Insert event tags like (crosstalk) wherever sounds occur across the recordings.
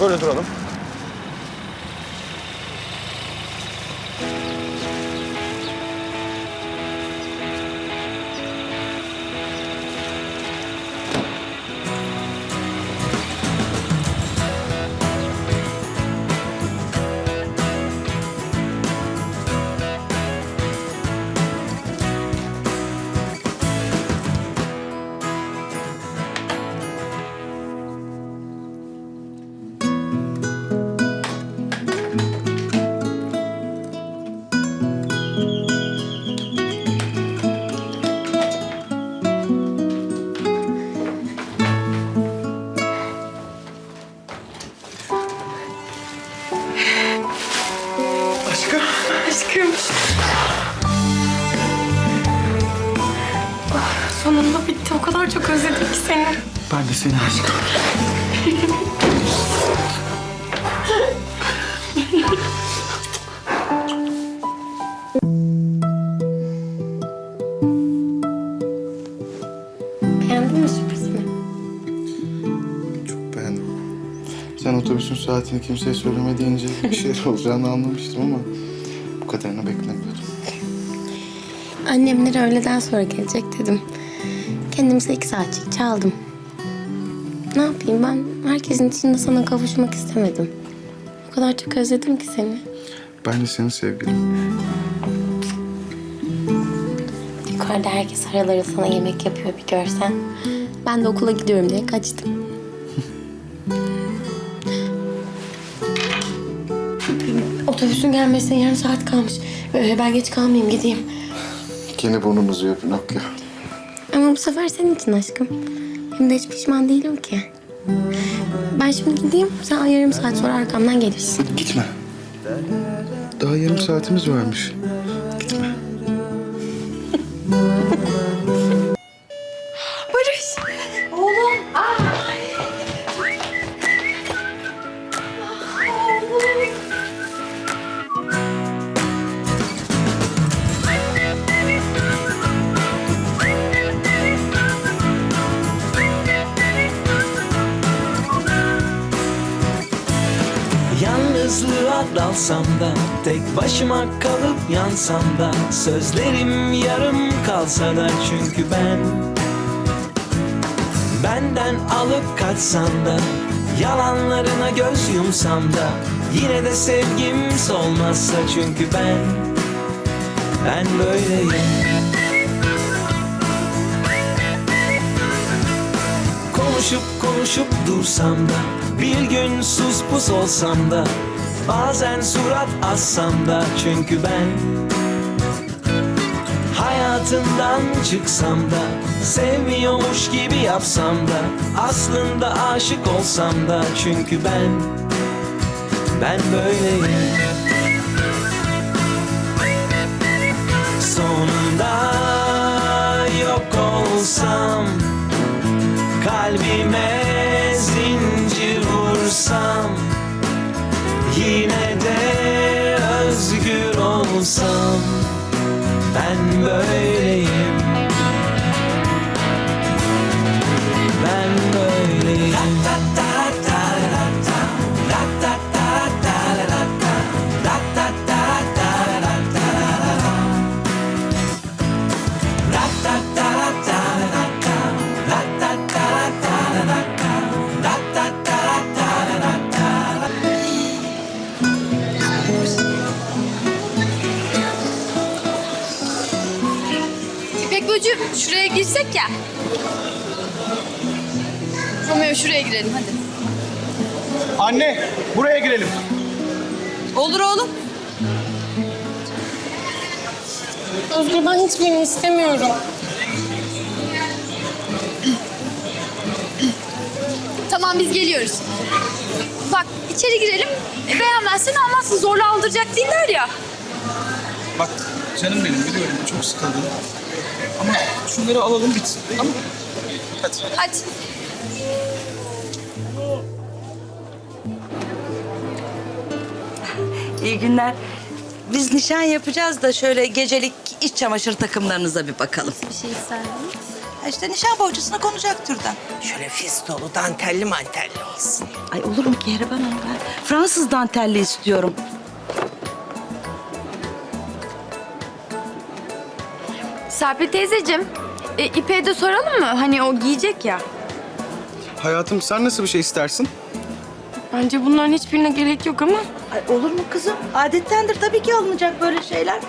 Böyle duralım. Aşkım. Ah, sonunda bitti. O kadar çok özledim ki seni. Ben de seni aşkım. Beğendin mi sürprizimi? Çok beğendim. Sen otobüsün saatini kimseye söyleme deyince bir şeyler olacağını anlamıştım ama kadarını beklemiyordum. Annemler öğleden sonra gelecek dedim. Kendimize iki saatçik çaldım. Ne yapayım ben herkesin içinde sana kavuşmak istemedim. O kadar çok özledim ki seni. Ben de senin sevgilim. Yukarıda herkes araları sana yemek yapıyor bir görsen. Ben de okula gidiyorum diye kaçtım. Otobüsün gelmesine yarım saat kalmış. Ee, ben geç kalmayayım gideyim. Gene burnum uzuyor Pinokyo. Ama bu sefer senin için aşkım. Hem de hiç pişman değilim ki. Ben şimdi gideyim. Sen yarım saat sonra arkamdan gelirsin. Gitme. Daha yarım saatimiz varmış. Gitme. (laughs) Dalsam da Tek başıma kalıp yansam da Sözlerim yarım kalsa da Çünkü ben Benden alıp kaçsan da Yalanlarına göz yumsam da Yine de sevgim solmazsa Çünkü ben Ben böyleyim. Konuşup konuşup dursam da Bir gün sus pus olsam da Bazen surat assam da Çünkü ben Hayatından çıksam da Sevmiyormuş gibi yapsam da Aslında aşık olsam da Çünkü ben Ben böyleyim. Sonunda yok olsam Kalbime zincir vursam de özgür olsam Ben böyleyim hiçbirini istemiyorum. Tamam biz geliyoruz. Bak içeri girelim. E, beğenmezsen almazsın. Zorla aldıracak değiller ya. Bak canım benim biliyorum çok sıkıldın. Ama şunları alalım bitsin. Tamam mı? Hadi. Hadi. İyi günler. Biz nişan yapacağız da şöyle gecelik iç çamaşır takımlarınıza bir bakalım. Bir şey ister misin? işte nişan bohçasına konacak türden. Şöyle fistolu, dantelli mantelli olsun. Ay olur mu Kehriban Hanım ben Fransız dantelli istiyorum. Serpil teyzeciğim, e, İpek'e de soralım mı? Hani o giyecek ya. Hayatım sen nasıl bir şey istersin? Bence bunların hiçbirine gerek yok ama Ay olur mu kızım? Adettendir tabii ki alınacak böyle şeyler.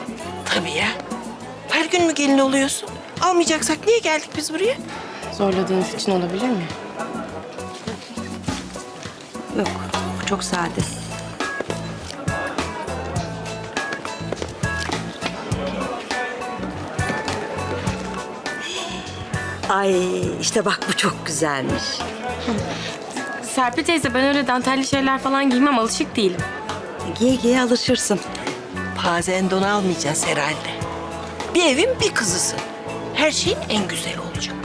Tabii ya. Her gün mü gelin oluyorsun? Almayacaksak niye geldik biz buraya? zorladığınız için olabilir mi? Yok bu çok sade. Ay işte bak bu çok güzelmiş. Serpil teyze ben öyle dantelli şeyler falan giymem alışık değilim. Giye giye alışırsın. Pazendon almayacağız herhalde. Bir evin bir kızısın. Her şeyin en güzeli olacak.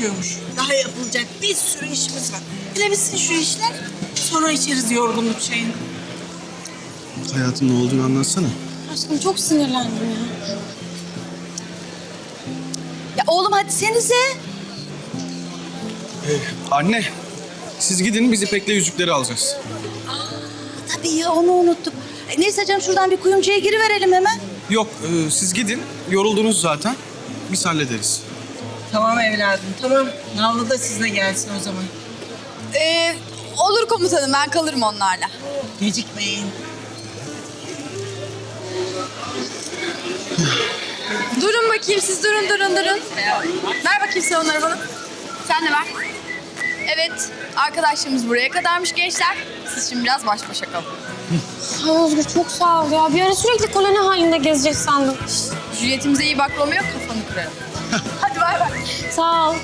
Geçiyormuş. Daha yapılacak bir sürü işimiz var. Bile bitsin şu işler. Sonra içeriz yorgunluk çayını. Hayatım ne olduğunu anlatsana. Aşkım çok sinirlendim ya. Ya oğlum hadi senize. Anne, siz gidin biz İpek'le yüzükleri alacağız. Tabii ya onu unuttuk. E, neyse canım şuradan bir kuyumcuya giriverelim hemen. Yok, e, siz gidin. Yoruldunuz zaten. Biz hallederiz. Tamam evladım, tamam. Nallı da sizle gelsin o zaman. Ee, olur komutanım ben kalırım onlarla. Gecikmeyin. Durun bakayım siz durun durun durun. Ver bakayım sen onları bana. Sen de ver. Evet arkadaşlarımız buraya kadarmış gençler. Siz şimdi biraz baş başa kalın. Ay Özgür çok sağ ol ya. Bir ara sürekli koloni halinde gezecek sandım. Juliet'imize iyi bak Romeo kafanı kırarım. Hadi bay bay. Sağ ol.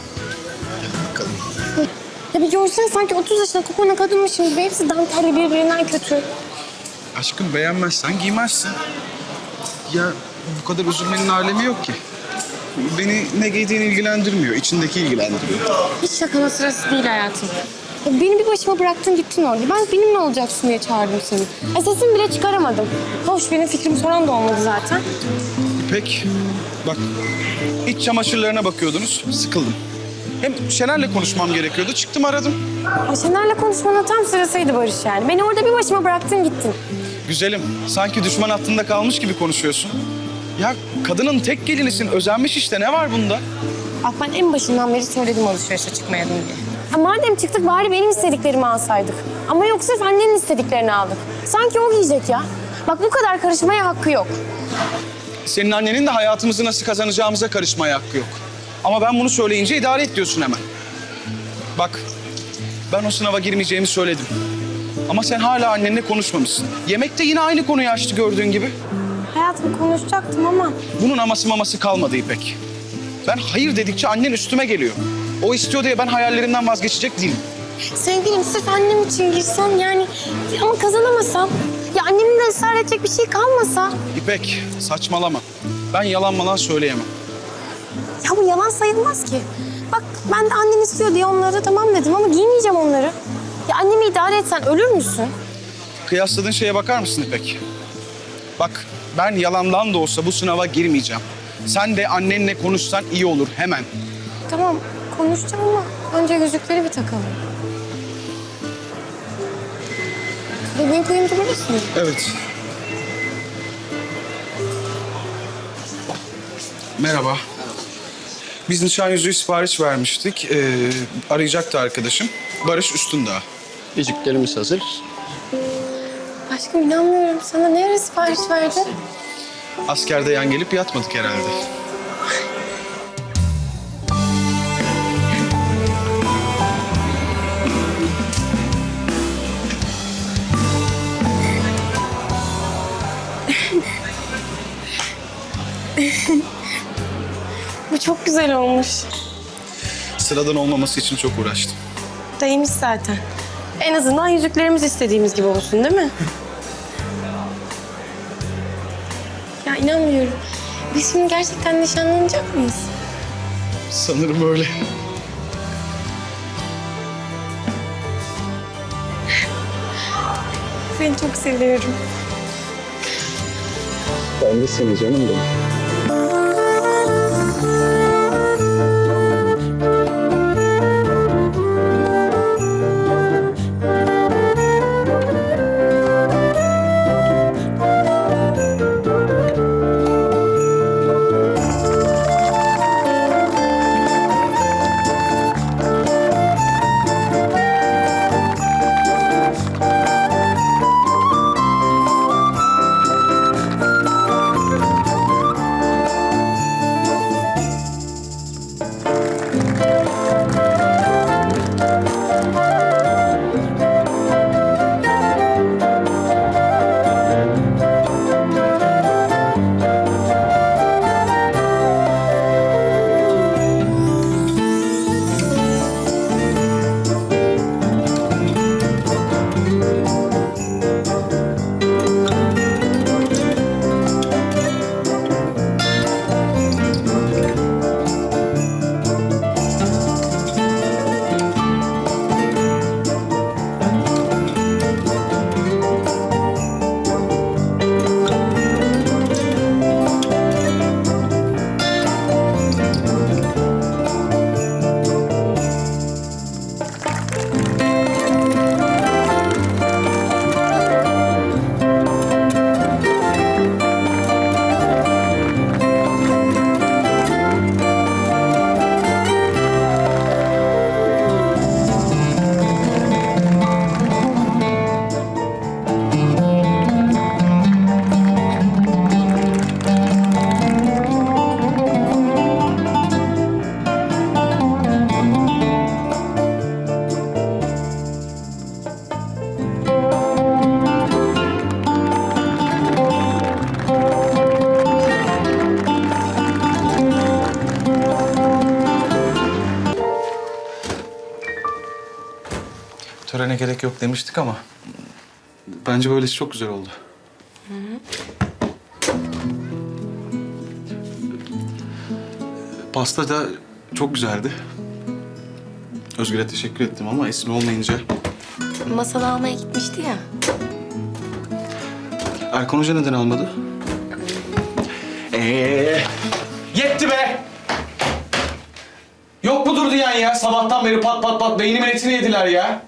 Ya bir görsen sanki 30 yaşında kokona kadınmışım gibi. Hepsi dantelli birbirinden kötü. Aşkım beğenmezsen giymezsin. Ya bu kadar üzülmenin alemi yok ki. Beni ne giydiğin ilgilendirmiyor, içindeki ilgilendiriyor. Hiç şakanın sırası değil hayatım. Ya beni bir başıma bıraktın gittin orada. Ben benimle olacaksın diye çağırdım seni. E sesimi bile çıkaramadım. Hoş benim fikrimi soran da olmadı zaten. İpek, bak iç çamaşırlarına bakıyordunuz, sıkıldım. Hem Şener'le konuşmam gerekiyordu, çıktım aradım. Ay Şener'le konuşmanın tam sırasıydı Barış yani. Beni orada bir başıma bıraktın gittin. Güzelim, sanki düşman hattında kalmış gibi konuşuyorsun. Ya kadının tek gelinisin, özenmiş işte, ne var bunda? Bak ben en başından beri söyledim alışverişe çıkmayalım diye. Ha madem çıktık bari benim istediklerimi alsaydık. Ama yok sırf annenin istediklerini aldık. Sanki o giyecek ya. Bak bu kadar karışmaya hakkı yok. Senin annenin de hayatımızı nasıl kazanacağımıza karışmaya hakkı yok. Ama ben bunu söyleyince idare et diyorsun hemen. Bak, ben o sınava girmeyeceğimi söyledim. Ama sen hala annenle konuşmamışsın. Yemekte yine aynı konuyu açtı gördüğün gibi. Hayatım konuşacaktım ama Bunun aması maması kalmadı İpek. Ben hayır dedikçe annen üstüme geliyor. O istiyor diye ben hayallerimden vazgeçecek değilim. sevgilim sırf annem için girsem yani ama kazanamasam ya annemin de ısrar edecek bir şey kalmasa İpek saçmalama. Ben yalan malan söyleyemem. ya bu yalan sayılmaz ki. Bak ben de annen istiyor diye onlara tamam dedim ama giymeyeceğim onları. Ya annemi idare etsen ölür müsün? Kıyasladığın şeye bakar mısın İpek? Bak ben yalandan da olsa bu sınava girmeyeceğim. Sen de annenle konuşsan iyi olur hemen. Tamam konuşacağım ama önce yüzükleri bir takalım. Kuyumcu burası mı? Evet. Merhaba. Biz nişan yüzüğü sipariş vermiştik. Ee, arayacaktı arkadaşım. Barış Üstündağ. Yüzüklerimiz hazır. Aşkım inanmıyorum. Sana ne ara sipariş verdi? Askerde yan gelip yatmadık herhalde. Bu çok güzel olmuş. Sıradan olmaması için çok uğraştım. Değmiş zaten. En azından yüzüklerimiz istediğimiz gibi olsun değil mi? ya inanmıyorum. Biz şimdi gerçekten nişanlanacak mıyız? Sanırım öyle. Seni çok seviyorum. Ben de seni canım benim. oh. Törene gerek yok demiştik ama... Bence böylesi çok güzel oldu. Pasta da çok güzeldi. Özgür'e teşekkür ettim ama Esin olmayınca... Masal almaya gitmişti ya. Erkan Hoca neden almadı? Ee, yetti be! Yok mudur diyen ya? Sabahtan beri pat pat pat beynimin etini yediler ya.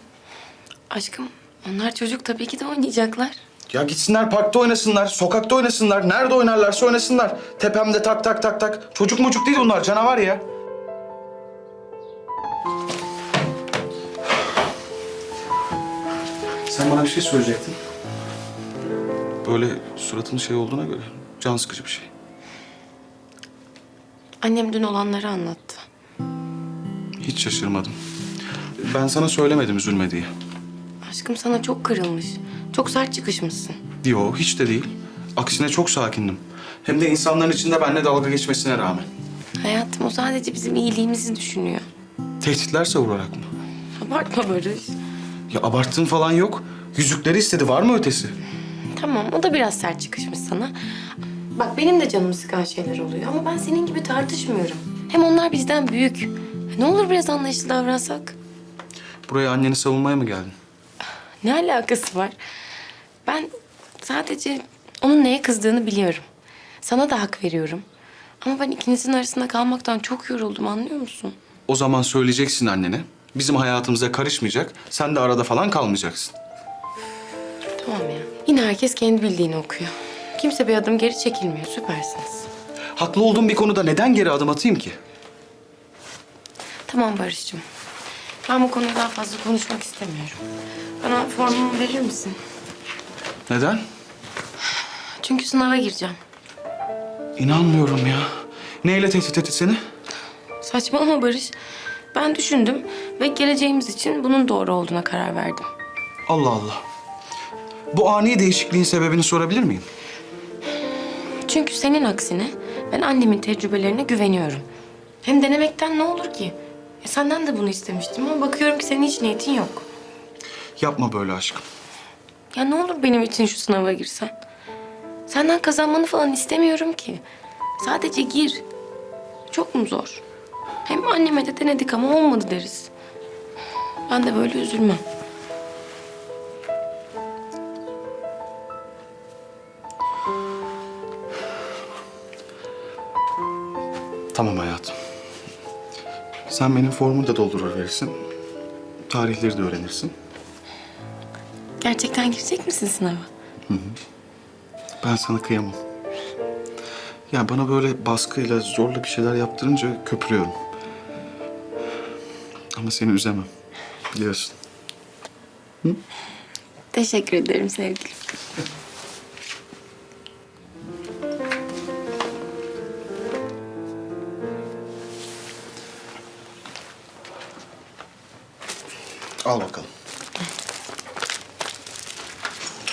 Aşkım onlar çocuk tabii ki de oynayacaklar. Ya gitsinler parkta oynasınlar, sokakta oynasınlar, nerede oynarlarsa oynasınlar. Tepemde tak tak tak tak. Çocuk mucuk değil bunlar, canavar ya. Sen bana bir şey söyleyecektin. Böyle suratın şey olduğuna göre can sıkıcı bir şey. Annem dün olanları anlattı. Hiç şaşırmadım. Ben sana söylemedim üzülme diye. Aşkım sana çok kırılmış. Çok sert çıkışmışsın. Yo hiç de değil. Aksine çok sakindim. Hem de insanların içinde benimle dalga geçmesine rağmen. Hayatım o sadece bizim iyiliğimizi düşünüyor. Tehditler savurarak mı? Abartma Barış. Ya abarttığın falan yok. Yüzükleri istedi. Var mı ötesi? Tamam o da biraz sert çıkışmış sana. Bak benim de canımı sıkan şeyler oluyor ama ben senin gibi tartışmıyorum. Hem onlar bizden büyük. Ne olur biraz anlayışlı davransak. Buraya anneni savunmaya mı geldin? Ne alakası var? Ben sadece Onun neye kızdığını biliyorum. Sana da hak veriyorum. Ama ben ikinizin arasında kalmaktan çok yoruldum anlıyor musun? O zaman söyleyeceksin annene. Bizim hayatımıza karışmayacak. Sen de arada falan kalmayacaksın. Tamam ya. Yine herkes kendi bildiğini okuyor. Kimse bir adım geri çekilmiyor. Süpersiniz. Haklı olduğum bir konuda neden geri adım atayım ki? Tamam Barış'cığım. Ben bu konuyu daha fazla konuşmak istemiyorum. Bana formumu verir misin? Neden? Çünkü sınava gireceğim. İnanmıyorum ya. Neyle tehdit etti seni? Saçmalama Barış. Ben düşündüm ve geleceğimiz için bunun doğru olduğuna karar verdim. Allah Allah. Bu ani değişikliğin sebebini sorabilir miyim? Çünkü senin aksine ben annemin tecrübelerine güveniyorum. Hem denemekten ne olur ki? E senden de bunu istemiştim ama bakıyorum ki senin hiç niyetin yok. Yapma böyle aşkım. Ya ne olur benim için şu sınava girsen. Senden kazanmanı falan istemiyorum ki. Sadece gir. Çok mu zor? Hem anneme de denedik ama olmadı deriz. Ben de böyle üzülmem. Tamam hayatım. Sen benim formu da doldurur verirsin. Tarihleri de öğrenirsin. Gerçekten girecek misin sınava? Ben sana kıyamam. Ya bana böyle baskıyla, zorla bir şeyler yaptırınca köpürüyorum. Ama seni üzemem. Biliyorsun. Teşekkür ederim sevgilim. (laughs) Al bakalım.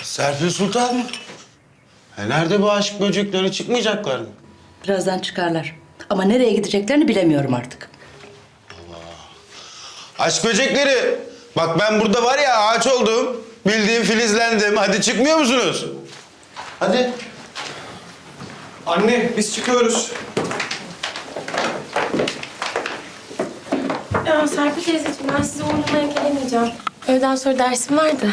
Serpil Sultan mı? E nerede bu aşk böcekleri çıkmayacaklar mı? Birazdan çıkarlar. Ama nereye gideceklerini bilemiyorum artık. Aşk böcekleri! Bak ben burada var ya ağaç oldum. Bildiğim filizlendim. Hadi çıkmıyor musunuz? Hadi. Anne biz çıkıyoruz. Ya Serpil teyzeciğim ben sizi uğurlamaya gelemeyeceğim. Öğleden sonra dersim vardı.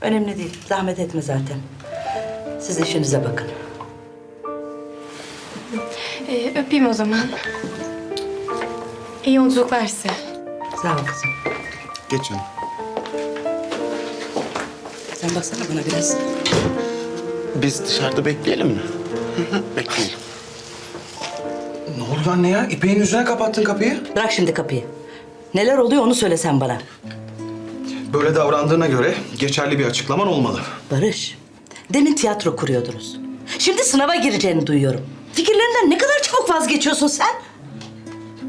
Önemli değil. Zahmet etme zaten. Siz işinize bakın. Ee, öpeyim o zaman. İyi yolculuklar size. Sağ ol kızım. Geç canım. Sen baksana bana biraz. Biz dışarıda bekleyelim mi? bekleyelim. Oldu anne ya? İpek'in yüzüne kapattın kapıyı. Bırak şimdi kapıyı. Neler oluyor onu söylesen bana. Böyle davrandığına göre geçerli bir açıklaman olmalı. Barış, demin tiyatro kuruyordunuz. Şimdi sınava gireceğini duyuyorum. Fikirlerinden ne kadar çabuk vazgeçiyorsun sen?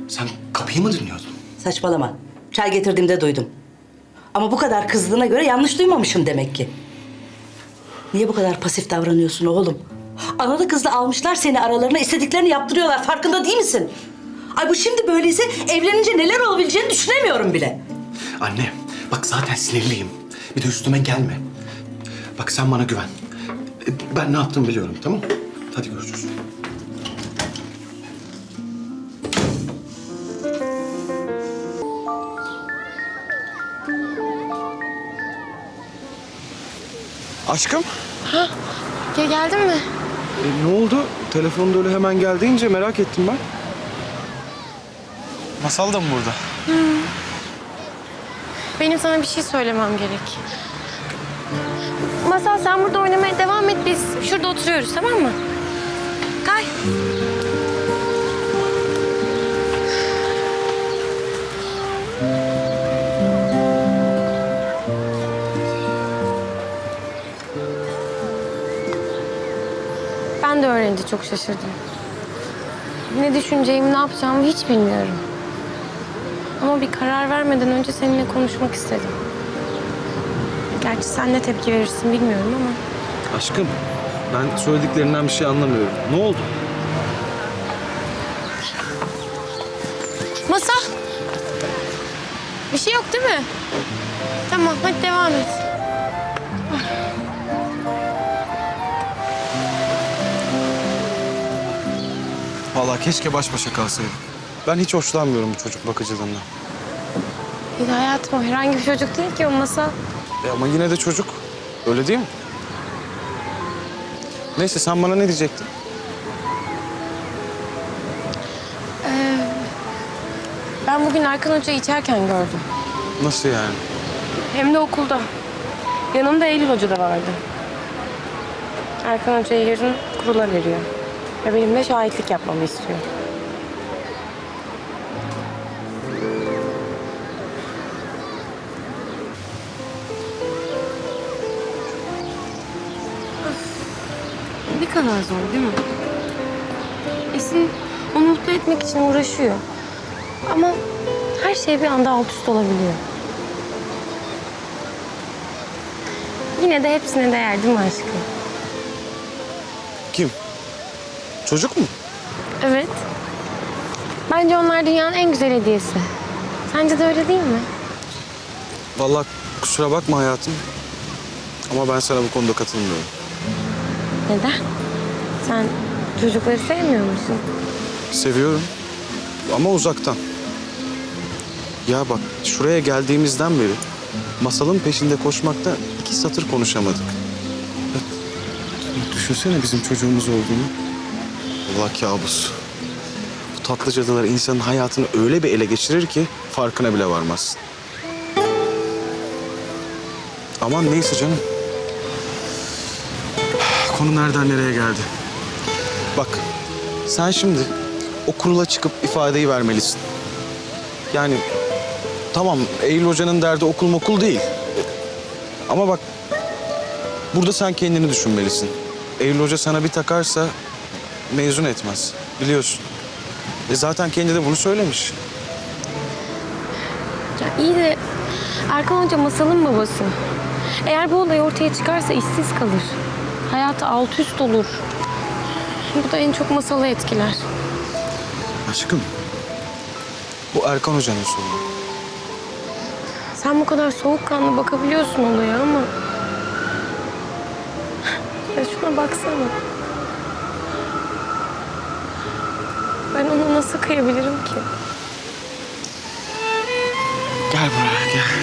Sen kapıyı mı dinliyordun? Saçmalama. Çay getirdiğimde duydum. Ama bu kadar kızdığına göre yanlış duymamışım demek ki. Niye bu kadar pasif davranıyorsun oğlum? Analı kızla almışlar seni aralarına istediklerini yaptırıyorlar. Farkında değil misin? Ay bu şimdi böyleyse evlenince neler olabileceğini düşünemiyorum bile. Anne bak zaten sinirliyim. Bir de üstüme gelme. Bak sen bana güven. E, Ben ne yaptığımı biliyorum tamam mı? Hadi görüşürüz. Aşkım, Ya geldin mi? E, ne oldu? Telefonda öyle hemen gel deyince merak ettim ben. Masal da mı burada? Benim sana bir şey söylemem gerek. Masal sen burada oynamaya devam et. Biz şurada oturuyoruz tamam mı? Kay. Öğrenince çok şaşırdım. Ne düşüneceğimi, ne yapacağımı hiç bilmiyorum. Ama bir karar vermeden önce seninle konuşmak istedim. Gerçi sen ne tepki verirsin bilmiyorum ama. Aşkım, ben söylediklerinden bir şey anlamıyorum. Ne oldu? Masa! Bir şey yok değil mi? Tamam hadi devam et. Vallahi keşke baş başa kalsaydık. Ben hiç hoşlanmıyorum bu çocuk bakıcılığından. İyi de hayatım o herhangi bir çocuk değil ki o masa. E ama yine de çocuk. Öyle değil mi? Neyse sen bana ne diyecektin? Ben bugün Erkan Hoca'yı içerken gördüm. Nasıl yani? Hem de okulda. Yanımda Eylül Hoca da vardı. Erkan Hoca'yı yarın kurula veriyor. Ve benim de şahitlik yapmamı istiyor. Ne kadar zor değil mi? Esin onu mutlu etmek için uğraşıyor. Ama her şey bir anda alt üst olabiliyor. Yine de hepsine değer değil mi aşkım? Kim? Çocuk mu? Evet. Bence onlar dünyanın en güzel hediyesi. Sence de öyle değil mi? Vallahi kusura bakma hayatım. Ama ben sana bu konuda katılmıyorum. Neden? Sen çocukları sevmiyor musun? Seviyorum ama uzaktan. Ya bak şuraya geldiğimizden beri masalın peşinde koşmakta iki satır konuşamadık. Düşünsene bizim çocuğumuz olduğunu. Allah kabus. Bu tatlı cadılar insanın hayatını öyle bir ele geçirir ki farkına bile varmazsın. Aman neyse canım. Konu nereden nereye geldi? Bak sen şimdi o kurula çıkıp ifadeyi vermelisin. Yani tamam Eylül Hoca'nın derdi okul okul değil. Ama bak burada sen kendini düşünmelisin. Eylül Hoca sana bir takarsa mezun etmez. Biliyorsun. E zaten kendi de bunu söylemiş. Ya iyi de Erkan Hoca masalın babası. Eğer bu olay ortaya çıkarsa işsiz kalır. Hayatı alt üst olur. Bu da en çok masalı etkiler. Aşkım bu Erkan Hoca'nın sorunu. Sen bu kadar soğukkanlı bakabiliyorsun olaya ama... Ya şuna baksana. Ben ona nasıl kıyabilirim ki? Gel buraya gel.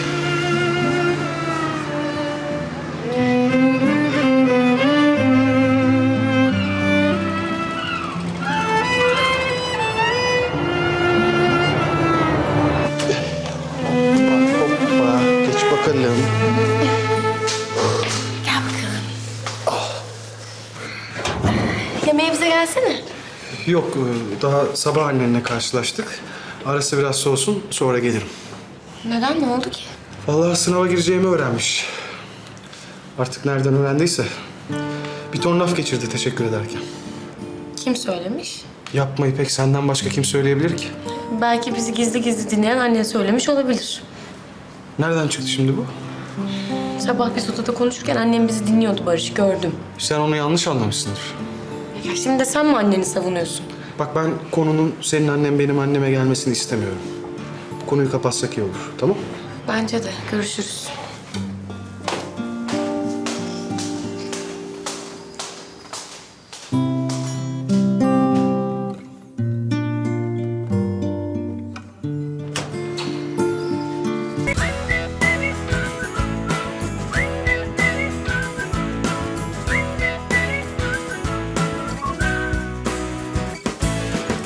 Sabah annenle karşılaştık. Arası biraz soğusun sonra gelirim. Neden? Ne oldu ki? Vallahi sınava gireceğimi öğrenmiş. Artık nereden öğrendiyse. Bir ton laf geçirdi teşekkür ederken. Kim söylemiş? Yapma İpek senden başka kim söyleyebilir ki? Belki bizi gizli gizli dinleyen annen söylemiş olabilir. Nereden çıktı şimdi bu? Sabah biz odada konuşurken annem bizi dinliyordu Barış, gördüm. Sen onu yanlış anlamışsındır. Ya şimdi de sen mi anneni savunuyorsun? Bak ben konunun senin annem benim anneme gelmesini istemiyorum. Bu konuyu kapatsak iyi olur tamam Bence de. Görüşürüz.